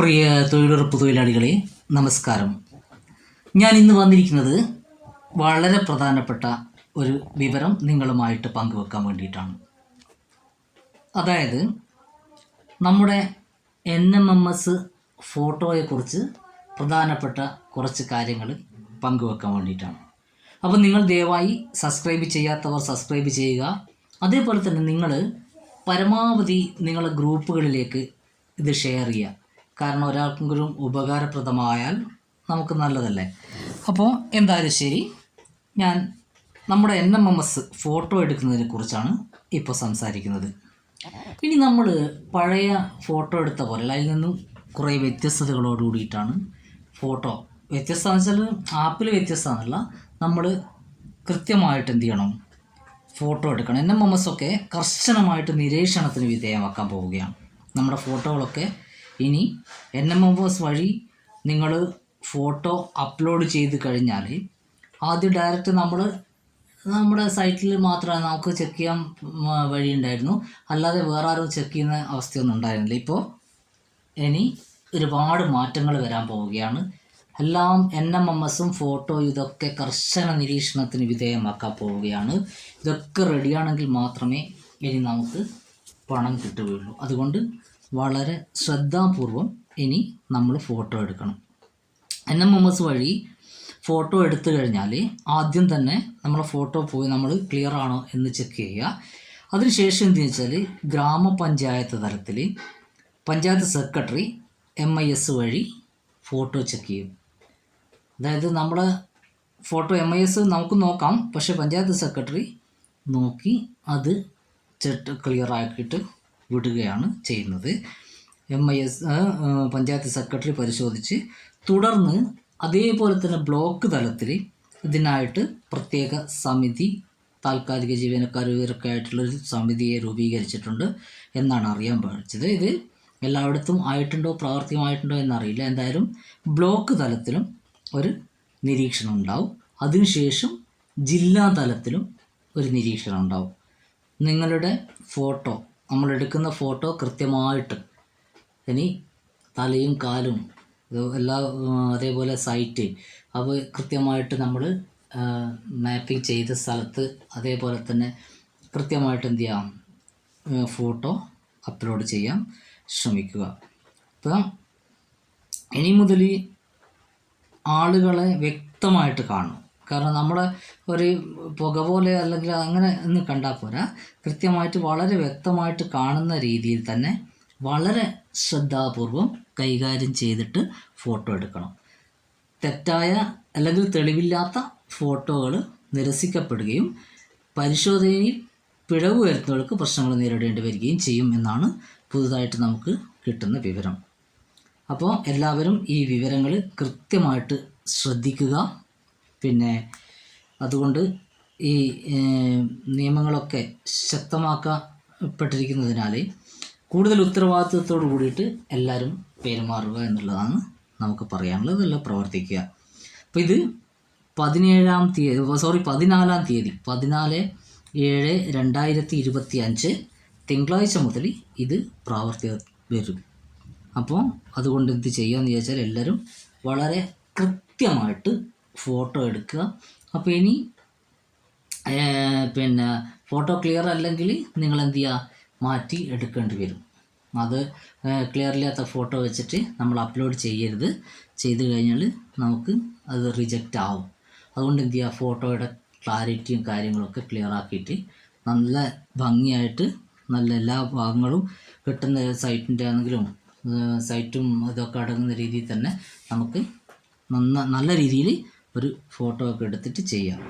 പ്രിയ തൊഴിലുറപ്പ് തൊഴിലാളികളെ നമസ്കാരം. ഞാൻ ഇന്ന് വന്നിരിക്കുന്നത് വളരെ പ്രധാനപ്പെട്ട ഒരു വിവരം നിങ്ങളുമായിട്ട് പങ്കുവെക്കാൻ വേണ്ടിയിട്ടാണ്. അതായത് നമ്മുടെ എൻ എം എം എസ് ഫോട്ടോയെക്കുറിച്ച് പ്രധാനപ്പെട്ട കുറച്ച് കാര്യങ്ങൾ പങ്കുവെക്കാൻ വേണ്ടിയിട്ടാണ്. അപ്പോൾ നിങ്ങൾ ദയവായി സബ്സ്ക്രൈബ് ചെയ്യാത്തവർ സബ്സ്ക്രൈബ് ചെയ്യുക. അതേപോലെ തന്നെ നിങ്ങൾ പരമാവധി നിങ്ങളുടെ ഗ്രൂപ്പുകളിലേക്ക് ഇത് ഷെയർ ചെയ്യുക. കാരണം ഒരാൾക്കെങ്കിലും ഉപകാരപ്രദമായാൽ നമുക്ക് നല്ലതല്ലേ? അപ്പോൾ എന്തായാലും ശരി ഞാൻ നമ്മുടെ N M M S photo എടുക്കുന്നതിനെ കുറിച്ചാണ് ഇപ്പോൾ സംസാരിക്കുന്നത്. ഇനി നമ്മൾ പഴയ ഫോട്ടോ എടുത്ത പോലെ അതിൽ നിന്നും കുറേ വ്യത്യസ്തതകളോട് കൂടിയിട്ടാണ് ഫോട്ടോ. വ്യത്യസ്തം വെച്ചാൽ ആപ്പിൽ വ്യത്യസ്തമാണല്ല നമ്മൾ കൃത്യമായിട്ട് എന്ത് ചെയ്യണം? ഫോട്ടോ എടുക്കണം. എൻ എം എം എസ് ഒക്കെ കർശനമായിട്ട് നിരീക്ഷണത്തിന് വിധേയമാക്കാൻ പോവുകയാണ്. നമ്മുടെ ഫോട്ടോകളൊക്കെ ഇനി എൻ എം എസ് വഴി നിങ്ങൾ ഫോട്ടോ അപ്ലോഡ് ചെയ്ത് കഴിഞ്ഞാൽ ആദ്യം ഡയറക്റ്റ് നമ്മൾ നമ്മുടെ സൈറ്റിൽ മാത്രമേ നമുക്ക് ചെക്ക് ചെയ്യാൻ വഴി വഴിയുണ്ടായിരുന്നു അല്ലാതെ വേറെ ആരും ചെക്ക് ചെയ്യുന്ന അവസ്ഥയൊന്നും ഉണ്ടായിരുന്നില്ല. ഇപ്പോൾ ഇനി ഒരുപാട് മാറ്റങ്ങൾ വരാൻ പോവുകയാണ്. എല്ലാം എൻ എം എം എസും ഫോട്ടോ ഇതൊക്കെ കർശന നിരീക്ഷണത്തിന് വിധേയമാക്കാൻ പോവുകയാണ്. ഇതൊക്കെ റെഡിയാണെങ്കിൽ മാത്രമേ ഇനി നമുക്ക് പണം കിട്ടുകയുള്ളൂ. അതുകൊണ്ട് വളരെ ശ്രദ്ധാപൂർവം ഇനി നമ്മൾ ഫോട്ടോ എടുക്കണം. എൻ എം എം എസ് വഴി ഫോട്ടോ എടുത്തു കഴിഞ്ഞാൽ ആദ്യം തന്നെ നമ്മളെ ഫോട്ടോ പോയി നമ്മൾ ക്ലിയർ ആണോ എന്ന് ചെക്ക് ചെയ്യുക. അതിനുശേഷം എന്തെന്ന് വെച്ചാൽ ഗ്രാമപഞ്ചായത്ത് തലത്തിൽ panchayat secretary M I S വഴി ഫോട്ടോ ചെക്ക് ചെയ്യും. അതായത് നമ്മുടെ ഫോട്ടോ എം ഐ എസ് നമുക്ക് നോക്കാം പക്ഷേ പഞ്ചായത്ത് സെക്രട്ടറി നോക്കി അത് ചെട്ട് ക്ലിയർ ആക്കിയിട്ട് വിടുകയാണ് ചെയ്യുന്നത്. M I S panchayat secretary പരിശോധിച്ച് തുടർന്ന് അതേപോലെ തന്നെ ബ്ലോക്ക് തലത്തിൽ ഇതിനായിട്ട് പ്രത്യേക സമിതി താൽക്കാലിക ജീവനക്കാർ ഇവരൊക്കെ ആയിട്ടുള്ളൊരു സമിതിയെ രൂപീകരിച്ചിട്ടുണ്ട് എന്നാണ് അറിയാൻ പഠിച്ചത് ഇത് എല്ലായിടത്തും ആയിട്ടുണ്ടോ പ്രാവർത്തികമായിട്ടുണ്ടോ എന്നറിയില്ല. എന്തായാലും ബ്ലോക്ക് തലത്തിലും ഒരു നിരീക്ഷണം ഉണ്ടാവും. അതിനുശേഷം ജില്ലാ തലത്തിലും ഒരു നിരീക്ഷണം ഉണ്ടാവും. നിങ്ങളുടെ ഫോട്ടോ നമ്മൾ എടുക്കുന്ന ഫോട്ടോ കൃത്യമായിട്ട് ഇനി തലയും കാലും എല്ലാ അതേപോലെ സൈറ്റ് അവ കൃത്യമായിട്ട് നമ്മൾ മാപ്പിംഗ് ചെയ്ത സ്ഥലത്ത് അതേപോലെ തന്നെ കൃത്യമായിട്ട് എന്ത് ചെയ്യാം ഫോട്ടോ അപ്ലോഡ് ചെയ്യാൻ ശ്രമിക്കുക. ഇപ്പം ഇനി മുതൽ ആളുകളെ വ്യക്തമായിട്ട് കാണും കാരണം നമ്മൾ ഒരു പുക പോലെ അല്ലെങ്കിൽ അങ്ങനെ ഒന്ന് കണ്ടാൽ പോരാ. കൃത്യമായിട്ട് വളരെ വ്യക്തമായിട്ട് കാണുന്ന രീതിയിൽ തന്നെ വളരെ ശ്രദ്ധാപൂർവം കൈകാര്യം ചെയ്തിട്ട് ഫോട്ടോ എടുക്കണം. തെറ്റായ അല്ലെങ്കിൽ തെളിവില്ലാത്ത ഫോട്ടോകൾ നിരസിക്കപ്പെടുകയും പരിശോധനയിൽ പിഴവ് വരുത്തുന്നവർക്ക് പ്രശ്നങ്ങൾ നേരിടേണ്ടി വരികയും ചെയ്യും എന്നാണ് പുതുതായിട്ട് നമുക്ക് കിട്ടുന്ന വിവരം. അപ്പോൾ എല്ലാവരും ഈ വിവരങ്ങൾ കൃത്യമായിട്ട് ശ്രദ്ധിക്കുക പിന്നെ അതുകൊണ്ട് ഈ നിയമങ്ങളൊക്കെ ശക്തമാക്കപ്പെട്ടിരിക്കുന്നതിനാൽ കൂടുതൽ ഉത്തരവാദിത്വത്തോട് കൂടിയിട്ട് എല്ലാവരും പെരുമാറുക എന്നുള്ളതാണ് നമുക്ക് പറയാനുള്ളത് അല്ല പ്രവർത്തിക്കുക. അപ്പോൾ ഇത് പതിനേഴാം തീയതി സോറി പതിനാലാം തീയതി പതിനാല് ഏഴ് രണ്ടായിരത്തി ഇരുപത്തി അഞ്ച് തിങ്കളാഴ്ച മുതൽ ഇത് പ്രാവർത്തിക വരും. അപ്പോൾ അതുകൊണ്ട് എന്ത് ചെയ്യാന്ന് ചോദിച്ചാൽ എല്ലാവരും വളരെ കൃത്യമായിട്ട് ഫോട്ടോ എടുക്കുക. അപ്പോൾ ഇനി പിന്നെ ഫോട്ടോ ക്ലിയർ അല്ലെങ്കിൽ നിങ്ങൾ എന്ത് ചെയ്യുക മാറ്റി എടുക്കേണ്ടി വരും. അത് ക്ലിയർ ഇല്ലാത്ത ഫോട്ടോ വെച്ചിട്ട് നമ്മൾ അപ്ലോഡ് ചെയ്യരുത്. ചെയ്ത് കഴിഞ്ഞാൽ നമുക്ക് അത് റിജക്റ്റ് ആവും. അതുകൊണ്ട് എന്ത് ചെയ്യുക ഫോട്ടോയുടെ ക്ലാരിറ്റിയും കാര്യങ്ങളൊക്കെ ക്ലിയർ ആക്കിയിട്ട് നല്ല ഭംഗിയായിട്ട് നല്ല എല്ലാ ഭാഗങ്ങളും കിട്ടുന്ന സൈറ്റിന്റെ ആണെങ്കിലും സൈറ്റും ഇതൊക്കെ അടങ്ങുന്ന രീതിയിൽ തന്നെ നമുക്ക് നന്ന നല്ല രീതിയിൽ ഒരു ഫോട്ടോ ഒക്കെ എടുത്തിട്ട് ചെയ്യാം.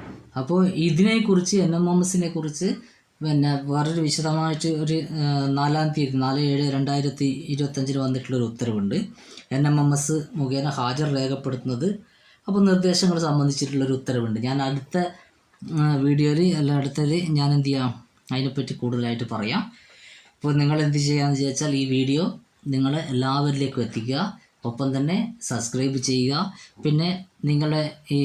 അപ്പോൾ ഇതിനെക്കുറിച്ച് എൻ എം എം കുറിച്ച് പിന്നെ വേറൊരു വിശദമായിട്ട് ഒരു നാലാം തീയതി നാല് ഏഴ് രണ്ടായിരത്തി ഇരുപത്തഞ്ചിന് വന്നിട്ടുള്ളൊരു ഉത്തരവുണ്ട്. എൻ എം എം എസ് മുഖേന ഹാജർ രേഖപ്പെടുത്തുന്നത്. അപ്പോൾ നിർദ്ദേശങ്ങൾ സംബന്ധിച്ചിട്ടുള്ളൊരു ഉത്തരവുണ്ട്. ഞാൻ അടുത്ത വീഡിയോയിൽ അല്ല അടുത്തത് ഞാൻ എന്ത് ചെയ്യാം? അതിനെപ്പറ്റി കൂടുതലായിട്ട് പറയാം. അപ്പോൾ നിങ്ങൾ എന്ത് ചെയ്യാമെന്ന് ചോദിച്ചാൽ ഈ വീഡിയോ നിങ്ങൾ എല്ലാവരിലേക്കും എത്തിക്കുക. ഒപ്പം തന്നെ സബ്സ്ക്രൈബ് ചെയ്യുക. പിന്നെ നിങ്ങളുടെ ഈ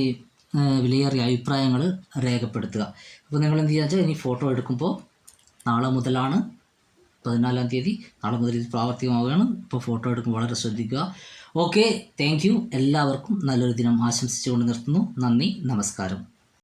വിലയേറിയ അഭിപ്രായങ്ങൾ രേഖപ്പെടുത്തുക. അപ്പോൾ നിങ്ങൾ എന്ത് ചെയ്യുക ഇനി ഫോട്ടോ എടുക്കുമ്പോൾ നാളെ മുതലാണ് പതിനാലാം തീയതി നാളെ മുതൽ ഇത് പ്രാവർത്തികമാവുകയാണ്. ഇപ്പോൾ ഫോട്ടോ എടുക്കുമ്പോൾ വളരെ ശ്രദ്ധിക്കുക. ഓക്കെ താങ്ക് എല്ലാവർക്കും നല്ലൊരു ദിനം ആശംസിച്ചുകൊണ്ട് നിർത്തുന്നു. നന്ദി നമസ്കാരം.